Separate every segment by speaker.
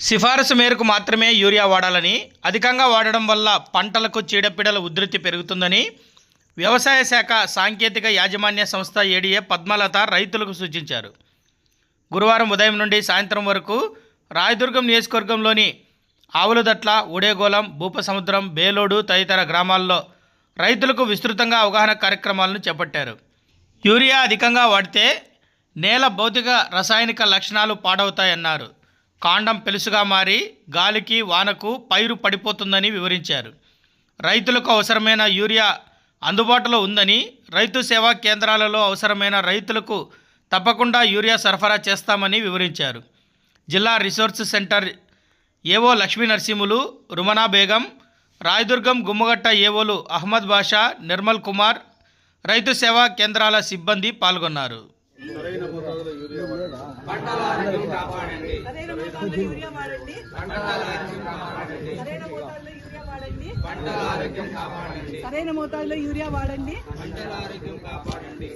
Speaker 1: సిఫారసు మేరకు మాత్రమే యూరియా వాడాలని అధికంగా వాడడం వల్ల పంటలకు చీడపీడల ఉధృతి పెరుగుతుందని వ్యవసాయ శాఖ సాంకేతిక యాజమాన్య సంస్థ ఏడీఏ పద్మలత రైతులకు సూచించారు. గురువారం ఉదయం నుండి సాయంత్రం వరకు రాయదుర్గం నియోజకవర్గంలోని ఆవులదట్ల ఉడేగోళం భూపసముద్రం బేలోడు తదితర గ్రామాల్లో రైతులకు విస్తృతంగా అవగాహన కార్యక్రమాలను చేపట్టారు. యూరియా అధికంగా వాడితే నేల భౌతిక రసాయనిక లక్షణాలు పాడవుతాయన్నారు. కాండం పెలుసుగా మారి గాలికి వానకు పైరు పడిపోతుందని వివరించారు. రైతులకు అవసరమైన యూరియా అందుబాటులో ఉందని రైతు సేవా కేంద్రాలలో అవసరమైన రైతులకు తప్పకుండా యూరియా సరఫరా చేస్తామని వివరించారు. జిల్లా రిసోర్స్ సెంటర్ ఏవో లక్ష్మీ నరసింహులు రుమనా బేగం రాయదుర్గం గుమ్మగట్ట ఏవోలు అహ్మద్ బాషా నిర్మల్ కుమార్ రైతు సేవా కేంద్రాల సిబ్బంది పాల్గొన్నారు.
Speaker 2: సరైన మోతాదులో యూరియా వాడండి. సరైన మోతాదులో యూరియా వాడండి.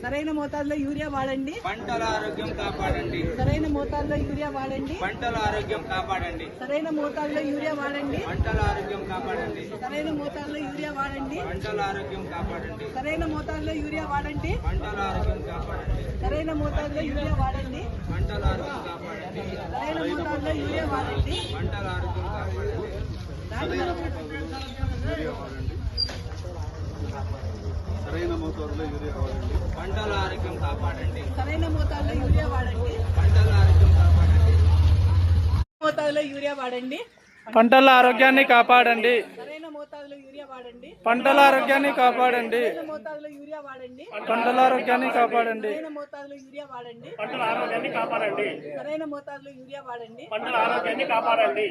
Speaker 2: సరైన మోతాదులో యూరియా వాడండి.
Speaker 3: పంటల ఆరోగ్యం కాపాడండి
Speaker 2: సరైన మోతాదులో యూరియా వాడండి.
Speaker 3: పంటల ఆరోగ్యం కాపాడండి
Speaker 2: సరైన మోతాదులో యూరియా వాడండి.
Speaker 3: పంటల ఆరోగ్యం కాపాడండి
Speaker 2: సరైన మోతాదులో యూరియా వాడండి.
Speaker 3: పంటల ఆరోగ్యం కాపాడండి
Speaker 2: సరైన మోతాదులో యూరియా వాడండి.
Speaker 3: పంటల ఆరోగ్యం కాపాడండి
Speaker 2: సరైన మోతాదులో యూరియా వాడండి.
Speaker 3: పంటల ఆరోగ్యం కాపాడండి
Speaker 2: సరైన మోతాదులో యూరియా వాడండి.
Speaker 3: పంటల ఆరోగ్యం కాపాడండి
Speaker 4: సరైన మోతాదులో యూరియా వాడండి.
Speaker 3: పంటల ఆరోగ్యం కాపాడండి.
Speaker 2: సరైన మోతాదులో యూరియా వాడండి.
Speaker 3: పంటల ఆరోగ్యం కాపాడండి.
Speaker 2: మోతాదులో యూరియా వాడండి.
Speaker 5: పంటల ఆరోగ్యాన్ని కాపాడండి.
Speaker 2: మోతాదులో యూరియా వాడండి.
Speaker 5: పంటల ఆరోగ్యాన్ని కాపాడండి.
Speaker 2: సరైన మోతాదులో యూరియా వాడండి.
Speaker 5: పంటల ఆరోగ్యాన్ని కాపాడండి.
Speaker 2: సరైన మోతాదులో యూరియా వాడండి.
Speaker 5: పంటల ఆరోగ్యాన్ని కాపాడండి.
Speaker 2: సరైన మోతాదులో యూరియా వాడండి.
Speaker 5: పంటల ఆరోగ్యాన్ని కాపాడండి.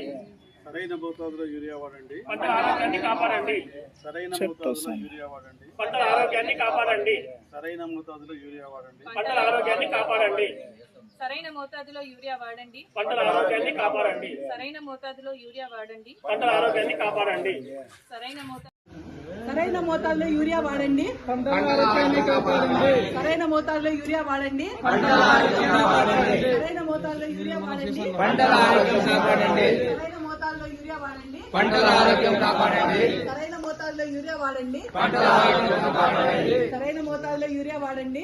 Speaker 4: సరైన మోతాదులో యూరియా వాడండి.
Speaker 5: పంటల ఆరోగ్యాన్ని కాపాడండి.
Speaker 4: సరైన మోతాదులో యూరియా వాడండి.
Speaker 5: పంటల ఆరోగ్యాన్ని కాపాడండి.
Speaker 4: సరైన మోతాదులో యూరియా వాడండి.
Speaker 5: పంటల ఆరోగ్యాన్ని కాపాడండి.
Speaker 6: సరైన మోతాదులో యూరియా వాడండి.
Speaker 5: పంటల ఆరోగ్యాన్ని కాపాడండి.
Speaker 6: సరైన మోతాదులో యూరియా వాడండి.
Speaker 5: పంటల ఆరోగ్యాన్ని కాపాడండి.
Speaker 6: సరైన మోతా
Speaker 2: సరైన మోతాదులో యూరియా వాడండి. సరైన మోతాదులో యూరియా వాడండి. సరైన మోతాదులో యూరియా వాడండి.
Speaker 3: పంటల ఆరోగ్యం కాపాడండి.
Speaker 2: సరైన మోతాదులో యూరియా వాడండి.
Speaker 3: పంటల ఆరోగ్యం కాపాడండి.
Speaker 2: సరైన మోతాదులో యూరియా వాడండి.
Speaker 3: పంటల ఆరోగ్యం కాపాడండి.
Speaker 2: సరైన మోతాదులో యూరియా వాడండి.